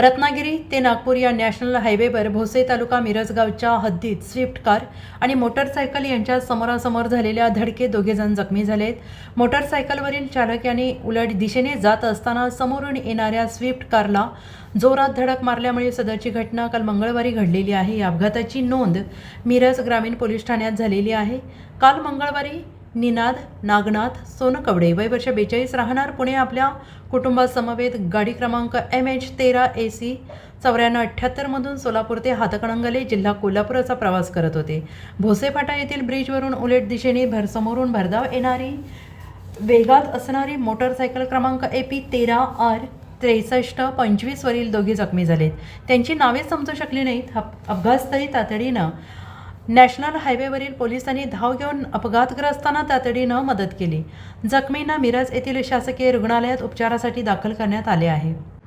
रत्नागिरी ते नागपूर या नॅशनल हायवेवर भोसे तालुका मिरजगावच्या हद्दीत स्विफ्ट कार आणि मोटरसायकल यांच्या समोरासमोर झालेल्या धडके दोघेजण जखमी झालेत. मोटरसायकलवरील चालक यांनी उलट दिशेने जात असताना समोरून येणाऱ्या स्विफ्ट कारला जोरात धडक मारल्यामुळे सदरची घटना काल मंगळवारी घडलेली आहे. या अपघाताची नोंद मिरज ग्रामीण पोलीस ठाण्यात झालेली आहे. काल मंगळवारी निनाद नागनाथ सोनकवडे वय वर्ष बेचाळीस राहणार पुणे आपल्या कुटुंबासमवेत. गाडी क्रमांक एम एच तेरा ए सी चौऱ्याण्णव अठ्ठ्याहत्तरमधून सोलापूर ते हातकणंगले जिल्हा कोल्हापूर असा प्रवास करत होते. भोसेफाटा येथील ब्रिजवरून उलट दिशेने भरसमोरून भरधाव येणारी वेगात असणारी मोटरसायकल क्रमांक ए पी तेरा आर त्रेसष्ट पंचवीसवरील दोघे जखमी झालेत. त्यांची नावे समजू शकली नाहीत. अपघातस्थळी तातडीनं नॅशनल हायवेवरील पोलिसांनी धाव घेऊन अपघातग्रस्तांना तातडीनं मदत केली. जखमींना मिरज येथील शासकीय रुग्णालयात उपचारासाठी दाखल करण्यात आले आहे.